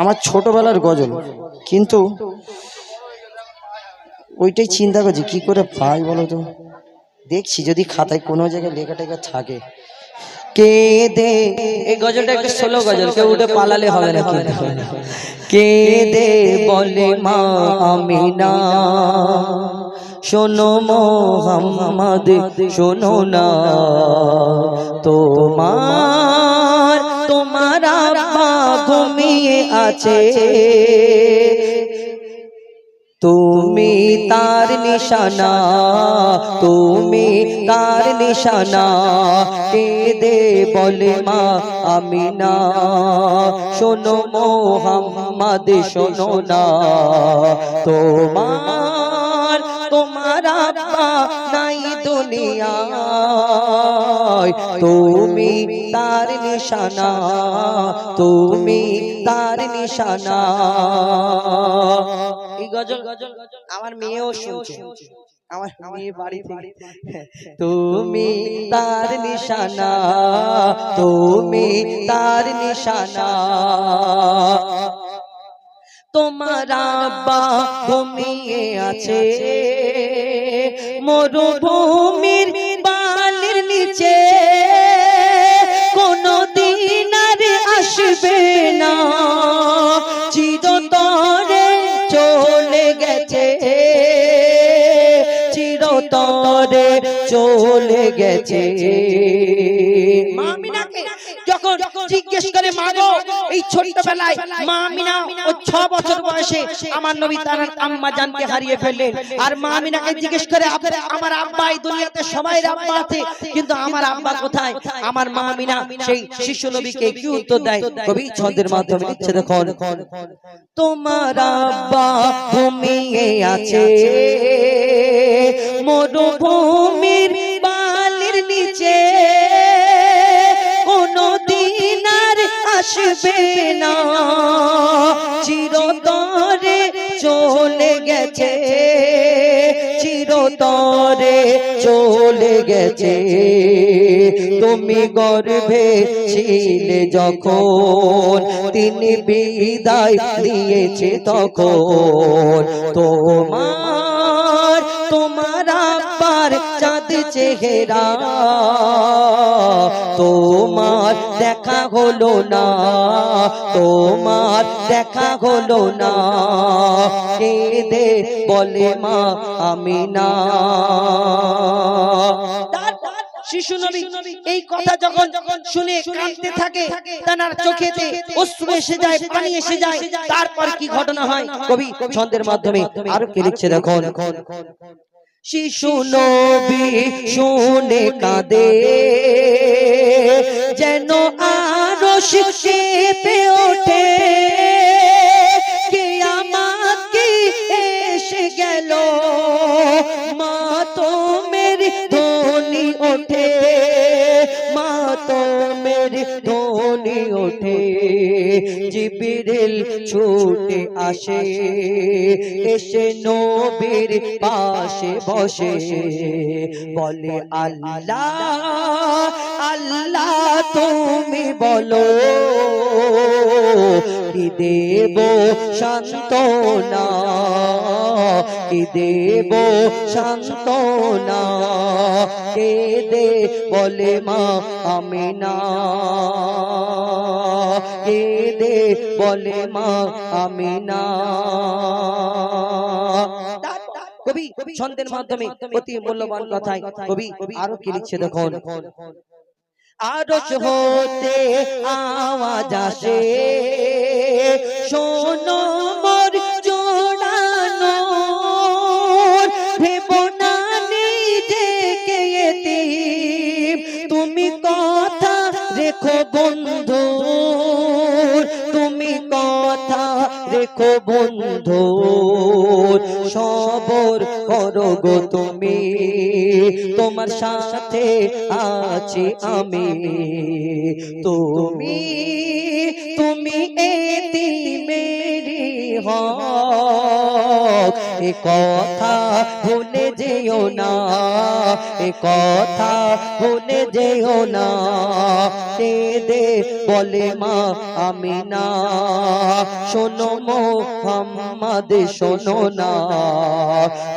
আমার ছোটবেলার গজল। কিন্তু ওইটাই চিন্তা করছি, কি করে পাই বলো তো? দেখছি যদি খাতায় কোনো জায়গায় লেখা টেখা থাকে। কে দে এই গজলটা একটা সোলো গজল, কেউ উঠে পালালে হবে না কে দে বলে মা আমি না শোনো মোহাম্মদ, শোনো না, তোমার আব্বা ঘুমিয়ে আছে। তুমি তার নিশানা, তুমি তার নিশানা দে বলে মা আমি না শোনো মোহাম্মদ, শোনো না, তোমার তোমার আব্বা নাই দুনিয়ায়। তুমি তার নিশানা, তুমি তার নিশানা। এই গজল গজল আমার মেয়েও শুনছে। আমার তুমি তার নিশানা, তুমি তার নিশানা। তোমার আব্বা ঘুমিয়ে আছে। মরুভূমির বালির নিচে কোনো দিন আর আসবে না। চিরতরে চলে গেছে। চিরতরে চলে গেছে। যখন জিজ্ঞেস করে মাগো এই ছোট্টবেলায় মামিনা ও ছ বছর বয়সে আমার নবী তার আম্মা জানকে হারিয়ে ফেললেন। আর মামিনাকে জিজ্ঞেস করে আমার আব্বা এই দুনিয়াতে সবাই আব্বা আছে। কিন্তু আমার আব্বা কোথায়? আমার মামিনা সেই শিশু নবীকে কি উত্তর দেয়? কবি ছন্দের মাধ্যমে লিখছে দেখুন। তোমার আব্বা ঘুমিয়ে আছে। মরুভূমির আসবে না। চিরতরে চলে গেছে। চিরতরে চলে গেছে। তুমি গর্ভে ছিলে যখন, তিনি বিদায় দিয়েছে তখন। তোমার তোমার চাঁদ চেহারা। তোমার দেখা হলো না। তোমার দেখা হলো না। কেঁদে বলে মা, আমি না। শিশু নবী এই কথা যখন শুনে কাঁদতে থাকে তার চোখেতে অশ্রু এসে যায়, পানি এসে যায়। তারপর কি ঘটনা হয়? কবি ছন্দের মাধ্যমে আরও কে লিখছে দেখুন। শিশু নবী শুনে কাঁদে। যেন আরও কেঁপে ওঠে। কে আমাকে এসে গেল। মা তো মেরি ধ্বনি ওঠে। মা তো মেরি ধ্বনি ওঠে। জিবিরিল ছুটে আসে, এসে নবীর পাশে বসে। বলে, আল্লাহ আল্লাহ তুমি বলো, কি দেব শান্তনা কি দেব? শান্তনা কে দে বলে মা আমি না কে দে বলে মা আমি না কবি ছন্দের মাধ্যমে অতি মূল্যবান কথায় কবি আরও কি লিখছে দেখুন? আরশ হতে আওয়াজ আসে। শোনো বন্ধু সবর করো গো তুমি। তোমার সাথে আছি আমি। তুমি তুমি এতি মেরি হক কথা ভুলে যেও না, এ কথা ভুলে যেও না। দে বলে মা, আমি না। শোনো মোহাম্মদ, শোনো না।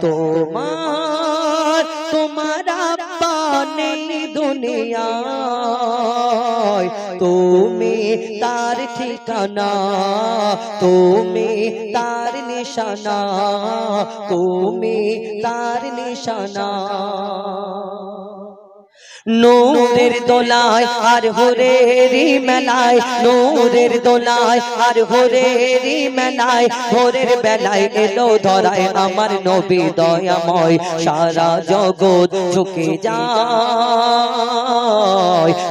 তোমার তোমার আব্বা নেই দুনিয়ায়। তুমি তার ঠিকানা, তুমি তার নিশানা তুমি তার নিশানা। নূরের দোলায় আর হরেরি মেলায়, নূরের দোলায় আর হরেরি মেলায় বেলায় এলো ধরায় আমার নবী দয়াময়, সারা জগৎ ঝুঁকে যায়,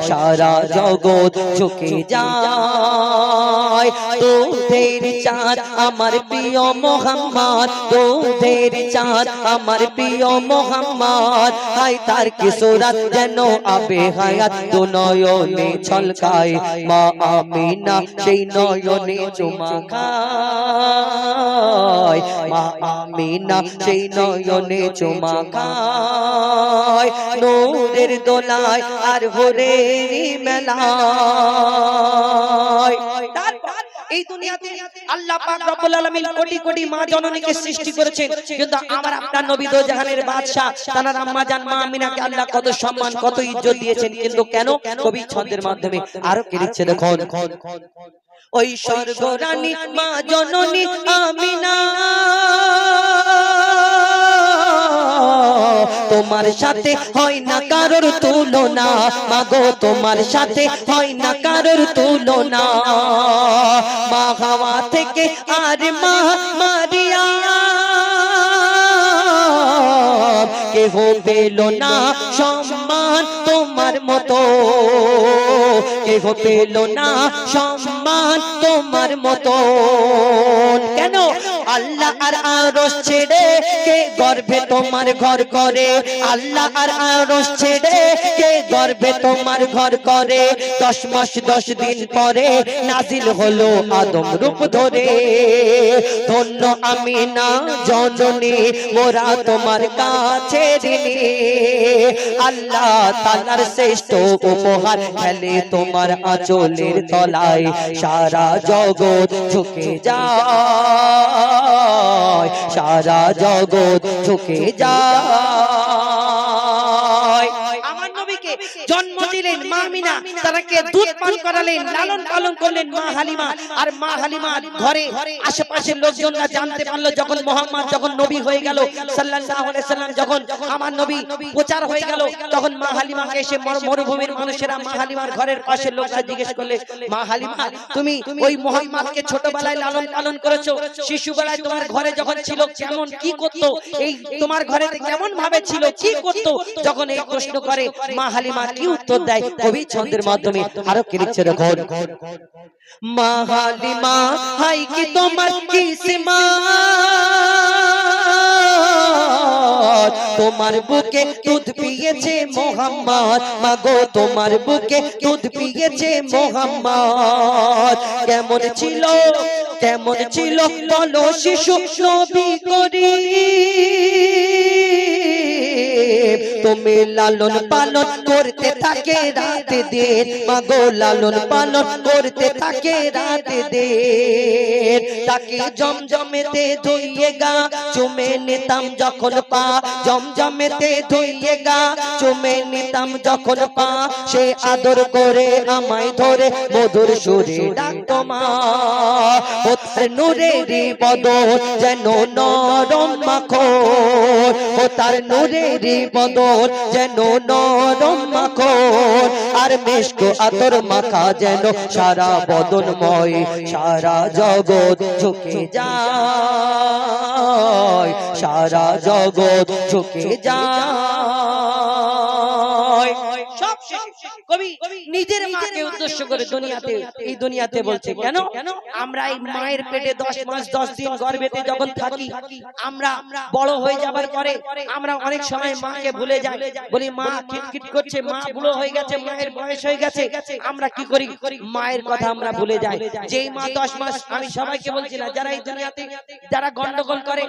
সারা জগৎ ঝুঁকে যায়। তোদের চাঁদ আমার প্রিয় মোহাম্মদ তোদের চাঁদ আমার প্রিয় মোহাম্মদ হাই তার কিশোরাত যেন আবে হায়াত দু নয়নে ছলকায় মা আমিনা সেই নয়নে চুমা খায় মা আমিনা সেই নয়নে চুমা খায় নূরের দোলায় আর হরেরি মেলায় এই দুনিয়াতে আল্লাহ পাক রব্বুল আলামিন কোটি কোটি মা জননীকে সৃষ্টি করেছেন। কিন্তু আমার আপনার নবী দো জাহানের বাদশা তার আম্মা জান মা আমিনাকে আল্লাহ কত সম্মান কত ইজ্জত দিয়েছেন। কিন্তু কেন কবি ছন্দের মাধ্যমে আরও কি লিখছে দেখুন। ওই স্বর্গ রানী মা জননী আমিনা তোমার সাথে হয় না কারোর তুলনা। মাগো তোমার সাথে হয় না কারোর তুলনা। মা হাওয়া থেকে আর মা মারিয়া। কেহ পেল না সম্মান তোমার মতো। কেহ পেল না সম্মান তোমার মতো কেন? আল্লাহ আর আরশ ছেড়ে কে গর্ভে তোমার ঘর করে? আল্লাহ আর আরশ ছেড়ে কে গর্ভে তোমার ঘর করে? দশ মাস, দশ দিন পরে নাজিল হলো আদম রূপ ধরে। ধন্য আমি না জননী, মোরা তোমার কাছে ঋণী। আল্লাহ তালার শ্রেষ্ঠ উপহার খেলে তোমার আঁচলের তলায় সারা জগৎ ঝুঁকে যায়। সারা জগৎ চোখে যায়। জন্ম দিলেন মা আমিনা তারাকে দুধ পান করালেন, লালন পালন করলেন মা হালিমা। আর মা হালিমার ঘরে আশেপাশের লোকজনরা জানতে পারল, যখন মোহাম্মদ, যখন নবী হয়ে গেল সাল্লাম, যখন আমার নবী প্রচার হয়ে গেল, তখন মা হালিমাকে এসে মরুভূমির মানুষেরা মা হালিমার ঘরের পাশের লোকরা জিজ্ঞেস করলে, মা হালিমা, তুমি ওই মোহাম্মদকে ছোটবেলায় লালন পালন করেছ? শিশুবেলায় তোমার ঘরে যখন ছিল, কেমন কি করতো? এই তোমার ঘরে কেমন ভাবে ছিল? কি করতো? যখন এই প্রশ্ন করে, মা হালিমা কি উত্তর দেয়? কবি ছন্দের মাধ্যমে আরও কি লিখছে দেখুন মাহালিমা হাই কি তোমার কিসমা তোমার বুকে দুধ পিয়েছে মোহাম্মদ। মাগো তোমার বুকে দুধ পিয়েছে মোহাম্মদ। কেমন ছিল কেমন ছিল বলো শিশু নবী করি তুমি লালন পালন করতে থাকে রাত দিন। মাগো লালন পালন করতে থাকে রাত দিন। তাকে জমজমেতে ধুইয়ে গা, চুমে নিতাম যখন পা। জমজমেতে ধুইয়ে গা, চুমে নিতাম যখন পা। সে আদর করে আমায় ধরে মধুর সুরে ডাকতো মা। ও তার নূরেরই বদন যেন নরম মাখো ও তার নূরেরই বদন যেন নরম মাখো আর মেশক আতর মাখা যেন সারা বদনময়, সারা জগৎ ঝুঁকে যায়, সারা জগৎ ঝুঁকে যায়। কবি নিজের মাকে উদ্দেশ্য করে দুনিয়াতে এই দুনিয়াতে বলছে কেন? আমরা এই মায়ের পেটে দশ মাস দশ দিন গর্ভেতে যখন থাকি আমরা বড় হয়ে যাবার পরে আমরা অনেক সময় মাকে ভুলে যাই। বলি মা খিটখিট করছে মা বুড়ো হয়ে গেছে মায়ের বয়স হয়ে গেছে আমরা কি করি? মায়ের কথা আমরা ভুলে যাই। যেই। মা দশ মাস আমি সবাইকে বলছি না যারা এই দুনিয়াতে যারা গন্ডগোল করে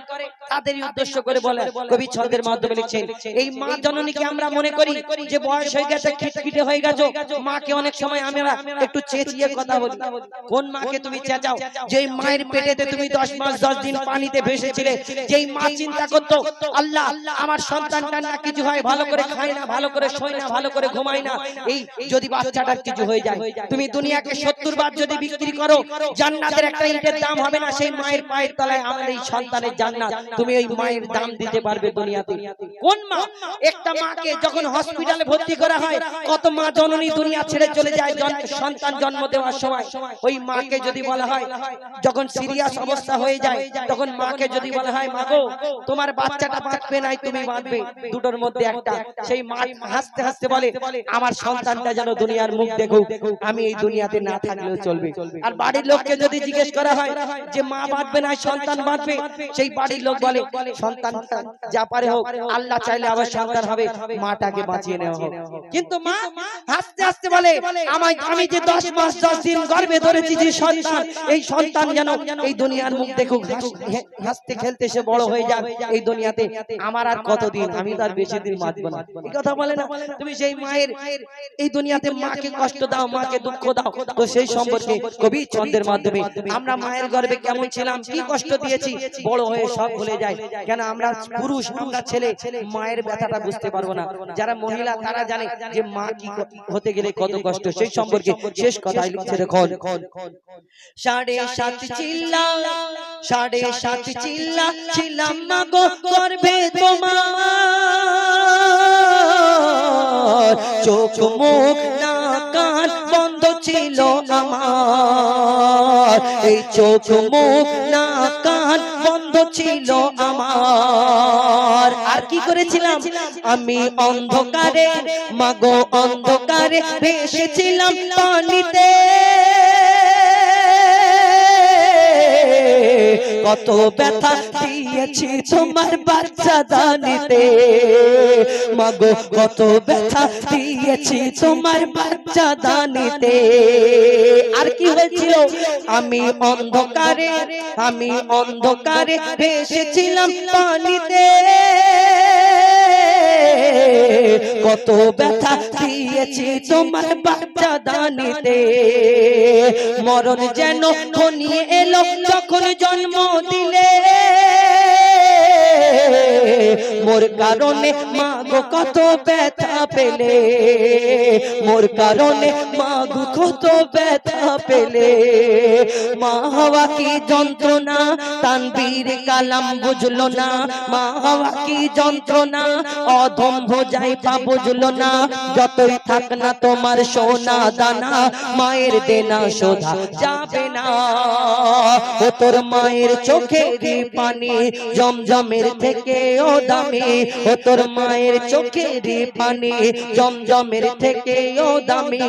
তাদেরই উদ্দেশ্য করে বলে। কবি ছন্দের মাধ্যমে লিখছেন এই মা জননীকে আমরা মনে করি যে বয়স হয়ে গেছে খিটখিটে হয়ে গেছো? মাকে অনেক সময় আমরা একটু চেঁচিয়ে কথা বলি। কোন মাকে তুমি চেঁচাও? যেই মায়ের পেটেতে তুমি দশ মাস দশ দিন পানিতে ভেসেছিলে যেই মা চিন্তা করতো আল্লাহ আমার সন্তানটা না কিছু হয় ভালো করে খায় না ভালো করে শোয় না ভালো করে ঘুমায় না এই যদি বাচ্চাটার কিছু হয়ে যায় তুমি দুনিয়াকে সত্তর বার যদি বিক্রি করো জান্নাতের একটা ইটের দাম হবে না সেই মায়ের পায়ের তলায় আমার এই সন্তানের জান্নাত। তুমি ওই মায়ের দাম দিতে পারবে দুনিয়াতে। কোন মা একটা মাকে যখন হসপিটালে ভর্তি করা হয় কত মা জননী দুনিয়া ছেড়ে চলে যায় সন্তান জন্ম দেওয়ার সময়। ওই মাকে যদি বলা হয়, যখন সিরিয়াস অবস্থা হয়ে যায়, তখন মাকে যদি বলা হয় মাগো তোমার বাচ্চাটা বাঁচবে নাই, তুমি বাঁচবে দুটোর মধ্যে একটা। সেই মা হাসতে হাসতে বলে, আমার সন্তানটা যেন দুনিয়ার মুখ দেখুক, আমি এই দুনিয়াতে না থাকলেও চলবে। আর বাড়ির লোককে যদি জিজ্ঞেস করা হয় যে, মা বাঁচবে না, সন্তান বাঁচবে সেই বাড়ির লোক বলে সন্তানটা যা পারে হোক, আল্লাহ চাইলে আবার সন্তান হবে, মাটাকে বাঁচিয়ে নেওয়া হোক। কিন্তু মা হাসতে হাসতে বলে আমায় আমি যে দশ মাস দশ দিন গর্ভে ধরেছি যে সন্তান এই সন্তান যেন এই দুনিয়ার মুখ দেখুক হাসতে খেলতে সে বড় হয়ে যাক এই দুনিয়াতে আমার আর কতদিন আমি তার বেশি দিন বাঁচবো না। এই কথা বলে না তুমি সেই মায়ের এই দুনিয়াতে মাকে কষ্ট দাও মাকে দুঃখ দাও। তো সেই সম্পর্কে কবি ছন্দের মাধ্যমে আমরা মায়ের গর্ভে কেমন ছিলাম কি কষ্ট দিয়েছি বড় হয়ে সব ভুলে যায় কেন আমরা পুরুষ আমরা ছেলে মায়ের ব্যথাটা বুঝতে পারব না যারা মহিলা তারা জানে যে মা হতে গেলে কত কষ্ট? সেই সম্পর্কে শেষ কথাই লিখছে দেখুন সাড়ে সাত চিল্লা সাড়ে সাত চিল্লা ছিলাম না গো গর্ভে তোমার। চোখ মুখ না কান বন্ধ ছিল আমার। এই চোখ মুখ না কান বন্ধ ছিল আমার। আর কি করেছিলাম? আমি অন্ধকারে মাগো অন্ধকারে ভেসেছিলাম পানিতে। কত ব্যথা দিয়েছি তোমার বাচ্চা দানিতে মাগো, কত ব্যথা দিয়েছি তোমার বাচ্চা দানিতে আর কি হয়েছিল? আমি অন্ধকারে আমি অন্ধকারে ভেসেছিলাম পানিতে। কত ব্যথা দিয়েছি তোমার বাচ্চা দানিতে মরণ যেন এলো যখন জন্ম দিলে মোর কারণে মা গো কত ব্যথা পেলে। মোর কারণে মা গো কত ব্যথা পেলে। মা হওয়া কি যন্ত্রণা? তানবীর কালাম বুঝলো না। মা হওয়া কি যন্ত্রণা? অধম ভোজাই পা বুঝলো না। যতই থাক না তোমার সোনা দানা, মায়ের দেনা শোধা যাবে না। ও তোর মায়ের চোখের পানি, জমজমের থেকে ও দামি, ও তোর মায়ের চোখের পানি, জমজমের থেকে ও দামি।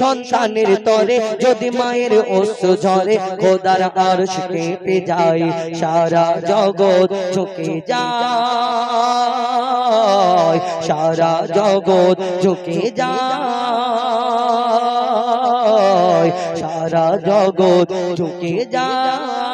সন্তানের তরে যদি মায়ের অশ্রু ঝরে, খোদার আরশ কেঁপে যায়, সারা জগৎ ঝুঁকে যায়, সারা জগৎ ঝুঁকে যায়, সারা জগৎ ঝুঁকে যায়।